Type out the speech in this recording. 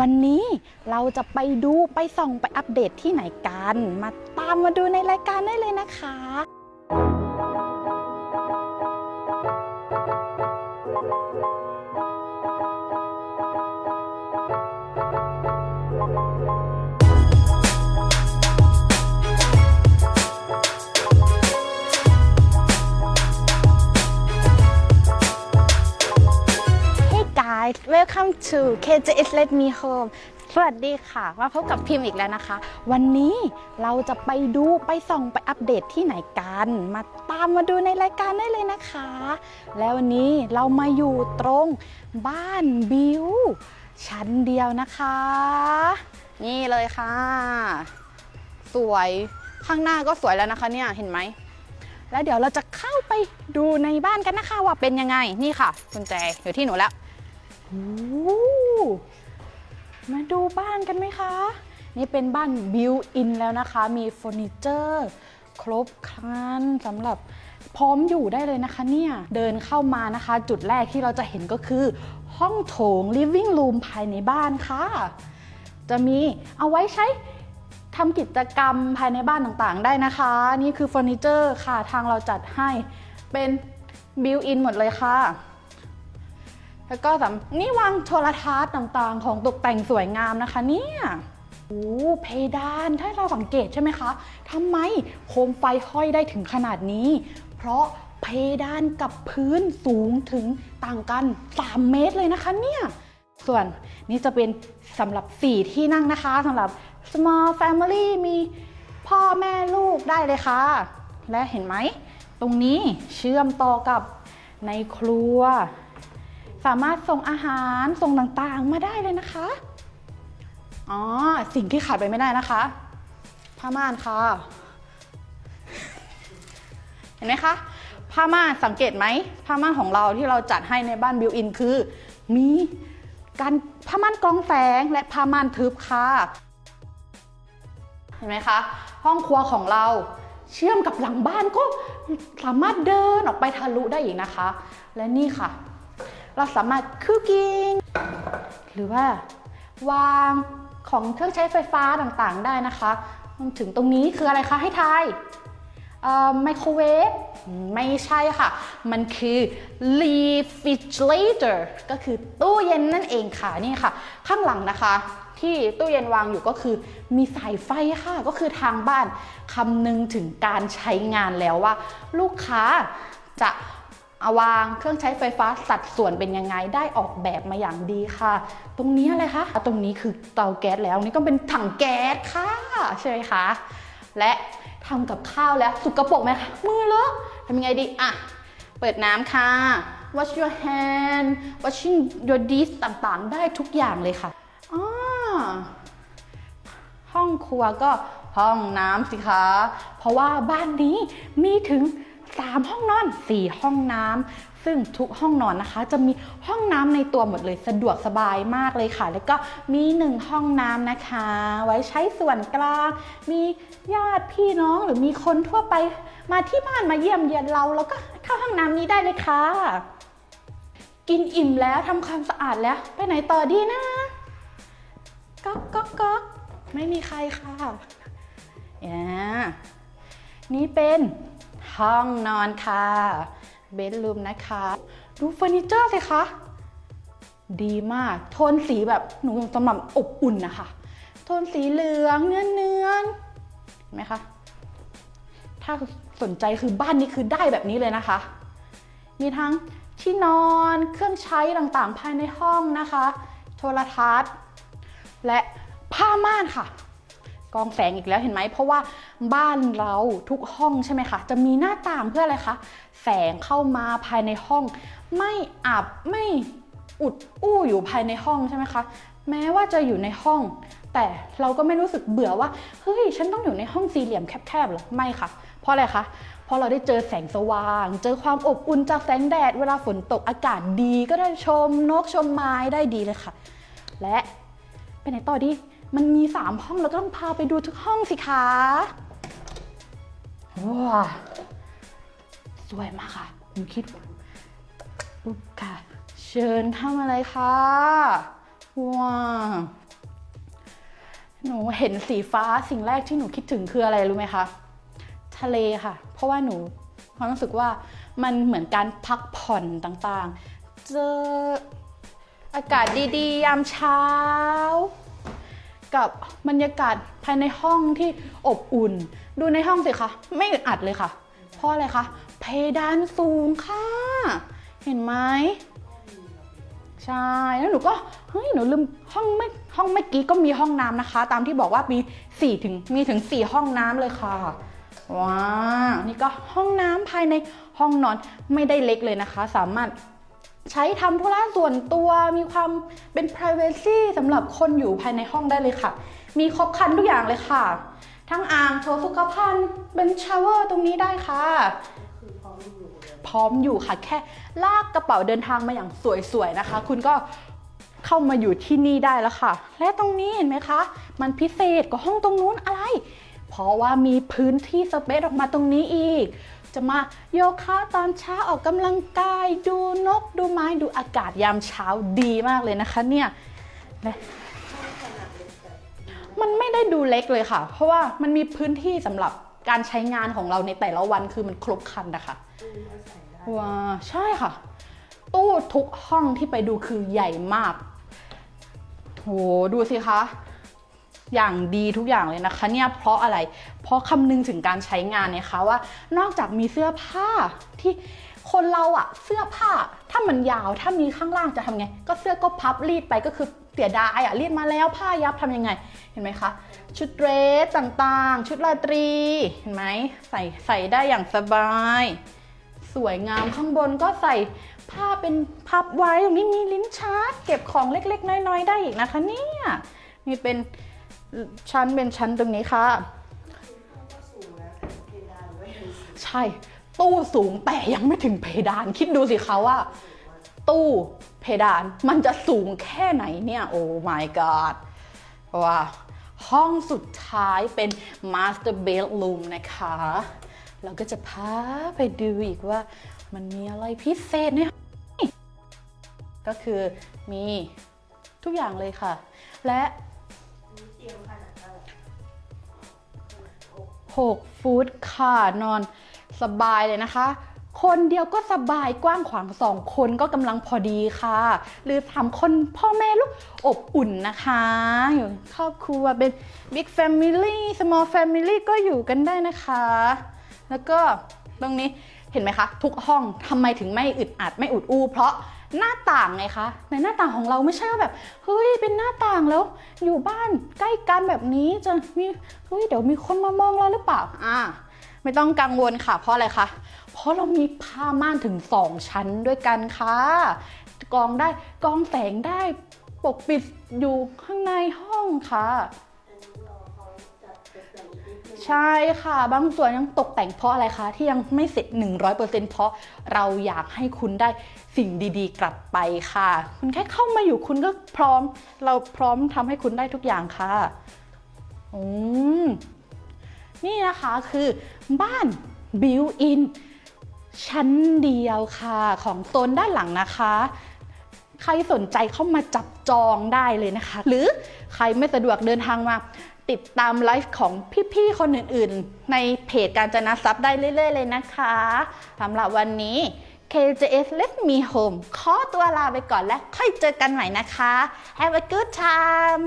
วันนี้เราจะไปดูไปส่องไปอัปเดตที่ไหนกัน มาตามมาดูในรายการได้เลยนะคะ welcome to KJS Let Me Home สวัสดีค่ะมาพบกับพิมพ์อีกแล้วนะคะ วันนี้เราจะไปดูไปส่องไปอัปเดตที่ไหนกัน มาตามมาดูในรายการได้เลยนะคะ แล้ววันนี้เรามาอยู่ตรงบ้านบิวชั้นเดียวนะคะ นี่เลยค่ะ สวยข้างหน้าก็สวยแล้วนะคะเนี่ยเห็นไหมแล้วเดี๋ยวเราจะเข้าไปดูในบ้านกันนะคะว่าเป็นยังไงนี่ค่ะกุญแจอยู่ที่หนูแล้ว มาดูบ้านกันไหมคะ นี่เป็นบ้านบิวอินแล้วนะคะ มีเฟอร์นิเจอร์ครบครันสำหรับพร้อมอยู่ได้เลยนะคะเนี่ย เดินเข้ามานะคะ จุดแรกที่เราจะเห็นก็คือ ห้องโถง living room ภายในบ้านค่ะ จะมีเอาไว้ใช้ทำกิจกรรมภายในบ้านต่างๆ ได้นะคะ นี่คือเฟอร์นิเจอร์ค่ะ ทางเราจัดให้เป็นบิวอินหมดเลยค่ะ แล้วก็สำนี่วางโทรทัศน์ต่างๆ ของตกแต่งสวยงามนะคะ เนี่ยโอ้เพดานถ้าเราสังเกตใช่ไหมคะทำไมโคมไฟห้อยได้ถึงขนาดนี้ เพราะเพดานกับพื้นสูงถึงต่างกัน 3 เมตรเลยนะคะเนี่ย ส่วนนี้จะเป็นสำหรับ 4 ที่นั่งนะคะสำหรับ small family มีพ่อแม่ลูกได้เลยค่ะ และเห็นไหม ตรงนี้เชื่อมต่อกับในครัว สามารถส่งอาหารส่งต่างๆมาได้เลยนะคะ อ๋อ สิ่งที่ขาดไปไม่ได้นะคะ ผ้าม่านค่ะ เห็นไหมคะ ผ้าม่านสังเกตไหม ผ้าม่านของเราที่เราจัดให้ในบ้านบิวอินคือ มีการผ้าม่านกรองแสงและผ้าม่านทึบค่ะ เห็นไหมคะ ห้องครัวของเราเชื่อมกับหลังบ้านก็สามารถเดินออกไปทะลุได้อีกนะคะ และนี่ค่ะ เราสามารถคุกกิ้งหรือว่าวางของเครื่องใช้ไฟฟ้าต่างๆ ได้นะคะรวมถึงตรงนี้คืออะไรคะให้ทายไมโครเวฟไม่ใช่ค่ะ มันคือ refrigerator ก็คือตู้เย็นนั่นเองค่ะนี่ค่ะ ข้างหลังนะคะ ที่ตู้เย็นวางอยู่ก็คือมีสายไฟค่ะ ก็คือทางบ้านคำนึงถึงการใช้งานแล้วว่า ลูกค้าจะ วางเครื่องใช้ไฟฟ้าสัดส่วนเป็นยังไงได้ออกแบบมาอย่างดีค่ะ ตรงนี้อะไรคะตรงนี้คือเตาแก๊สแล้วนี่ก็เป็นถังแก๊สค่ะใช่ไหมคะและทำกับข้าวแล้วสุกกระปรกไหมคะมือเลอะทำยังไงดีอะเปิดน้ำค่ะ wash your hand washing your dish ต่างๆ ได้ทุกอย่างเลยค่ะอ๋อห้องครัวก็ห้องน้ำสิคะ เพราะว่าบ้านนี้มีถึง 3 ห้องนอน 4 ห้องน้ำซึ่งทุกห้องนอนนะคะ จะมีห้องน้ำในตัวหมดเลยสะดวกสบายมากเลยค่ะ แล้วก็มี 1 ห้องน้ำนะคะ ไว้ใช้ส่วนกลาง มีญาติพี่น้องหรือมีคนทั่วไปมาที่บ้านมาเยี่ยมเยียนเราแล้วก็เข้าห้องน้ำนี้ได้เลยค่ะ กินอิ่มแล้วทำความสะอาดแล้ว ไปไหนต่อดีนะก๊อกก๊อกก๊อกไม่มีใครค่ะอ่านี่เป็น ห้องนอนค่ะเบดรูมนะคะ ดูเฟอร์นิเจอร์สิคะดีมาก โทนสีแบบหนูสำหรับอบอุ่นนะคะ โทนสีเหลืองเนื้อเนื้อเห็นไหมคะถ้าสนใจคือบ้านนี้คือได้แบบนี้เลยนะคะ มีทั้งที่นอนเครื่องใช้ต่างๆ ภายในห้องนะคะ โทรทัศน์ และผ้าม่านค่ะ กองแสงอีกแล้วเห็นไหมเพราะว่าบ้านเราทุกห้องใช่ไหมคะจะมีหน้าต่างเพื่ออะไรคะแสงเข้ามาภายในห้อง ไม่อับไม่อุดอู้อยู่ภายในห้องใช่ไหมคะแม้ว่าจะอยู่ในห้อง แต่เราก็ไม่รู้สึกเบื่อว่าเฮ้ยฉันต้องอยู่ในห้องสี่เหลี่ยมแคบๆหรอไม่ค่ะ เพราะอะไรคะเพราะเราได้เจอแสงสว่าง เจอความอบอุ่นจากแสงแดด เวลาฝนตกอากาศดีก็ได้ชมนกชมไม้ได้ดีเลยค่ะ และไปไหนต่อดี มันมีสามห้องเราก็ต้องพาไปดูทุกห้องสิคะว้าสวยมากค่ะหนูคิดปุ๊บค่ะ เชิญเข้ามาเลยค่ะว้าวหนูเห็นสีฟ้าสิ่งแรกที่หนูคิดถึงคืออะไรรู้ไหมคะทะเลค่ะ เพราะว่าหนูความรู้สึกว่ามันเหมือนการพักผ่อนต่างๆ เจออากาศดีๆ ยามเช้า กับบรรยากาศภายในห้องที่อบอุ่น ดูในห้องสิคะ ไม่อึดอัดเลยค่ะ เพราะอะไรคะ เพดานสูงค่ะ เห็นไหมใช่ แล้วหนูก็เฮ้ยหนูลืมห้องไม่ห้องเมื่อกี้ก็มีห้องน้ำนะคะ ตามที่บอกว่ามีสี่ถึงมีถึงสี่ห้องน้ำเลยค่ะว้าวนี่ก็ห้องน้ำภายในห้องนอนไม่ได้เล็กเลยนะคะ สามารถ ใช้ทำธุระส่วนตัวมีความเป็น p r i เวซีสำหรับคนอยู่ภายในห้องได้เลยค่ะ มีครบครันทุกอย่างเลยค่ะ ทั้งอ่างโถสุขภัณฑ์เป็นชาวเวอร์ตรงนี้ได้ค่ะ พร้อมอยู่ค่ะ แค่ลากกระเป๋าเดินทางมาอย่างสวยๆนะคะ คุณก็เข้ามาอยู่ที่นี่ได้แล้วค่ะ และตรงนี้เห็นไหมคะ มันพิเศษกว่าห้องตรงนู้นอะไร เพราะว่ามีพื้นที่สเปซออกมาตรงนี้อีก จะมาโยคะตอนเช้าออกกำลังกาย ดูนกดูไม้ดูอากาศยามเช้าดีมากเลยนะคะเนี่ยและมันไม่ได้ดูเล็กเลยค่ะ เพราะว่ามันมีพื้นที่สำหรับการใช้งานของเราในแต่ละวันคือมันครบคันนะคะว้าใช่ค่ะ ตู้ทุกห้องที่ไปดูคือใหญ่มากโหดูสิคะ อย่างดีทุกอย่างเลยนะคะเนี่ยเพราะอะไร เพราะคำนึงถึงการใช้งานเนี่ยคะว่า นอกจากมีเสื้อผ้าที่คนเราอะเสื้อผ้าถ้ามันยาวถ้ามีข้างล่างจะทำไง ก็เสื้อก็พับรีดไปก็คือเสียดายอะรีดมาแล้วผ้ายับทำยังไง เห็นไหมคะชุดเดรสต่างๆ ชุดราตรีเห็นไหมใส่ใส่ได้อย่างสบาย สวยงามข้างบนก็ใส่ผ้าเป็นพับไว้ตรงนี้มีลิ้นชักเก็บของเล็กๆ น้อยๆ ได้อีกนะคะเนี่ยมีเป็น ชั้นเป็นชั้นตรงนี้ค่ะ ใช่ ตู้สูงแต่ยังไม่ถึงเพดาน คิดดูสิคะว่า ตู้เพดานมันจะสูงแค่ไหนเนี่ย โอ้ my god ว่าห้องสุดท้ายเป็น master bedroom นะคะ เราก็จะพาไปดูอีกว่ามันมีอะไรพิเศษในห้องนี้ก็คือมีทุกอย่างเลยค่ะ และ 6 ฟุตค่ะนอนสบายเลยนะคะ คนเดียวก็สบายกว้างขวางสองคนก็กำลังพอดีค่ะ หรือสามคนพ่อแม่ลูกอบอุ่นนะคะอยู่ครอบครัวเป็น big family small family ก็อยู่กันได้นะคะ แล้วก็ตรงนี้เห็นไหมคะ ทุกห้องทำไมถึงไม่อึดอัดไม่อุดอู้เพราะ หน้าต่างไงคะในหน้าต่างของเราไม่ใช่ว่าแบบเฮ้ยเป็นหน้าต่างแล้ว อยู่บ้านใกล้กันแบบนี้จะมีเฮ้ยเดี๋ยวมีคนมามองเราหรือเปล่าอ่าไม่ต้องกังวลค่ะ เพราะอะไรคะ เพราะเรามีผ้าม่านถึง 2 ชั้นด้วยกันค่ะ กองได้กองแสงได้ปกปิดอยู่ข้างในห้องค่ะ ใช่ค่ะ บางส่วนยังตกแต่งเพราะอะไรคะ ที่ยังไม่เสร็จ 100%เพราะเราอยากให้คุณได้สิ่งดีๆ กลับไปค่ะ คุณแค่เข้ามาอยู่คุณก็พร้อม เราพร้อมทำให้คุณได้ทุกอย่างค่ะอืมนี่นะคะคือบ้านบิวอินชั้นเดียวค่ะ ของโซนด้านหลังนะคะ ใครสนใจเข้ามาจับจองได้เลยนะคะ หรือใครไม่สะดวกเดินทางมา ติดตามไลฟ์ของพี่ๆคนอื่นๆ ในเพจการจนาซับได้เรื่อยๆ เลยนะคะสำหรับวันนี้ KJS Let Me Home ขอตัวลาไปก่อนและค่อยเจอกันใหม่นะคะ Have a good time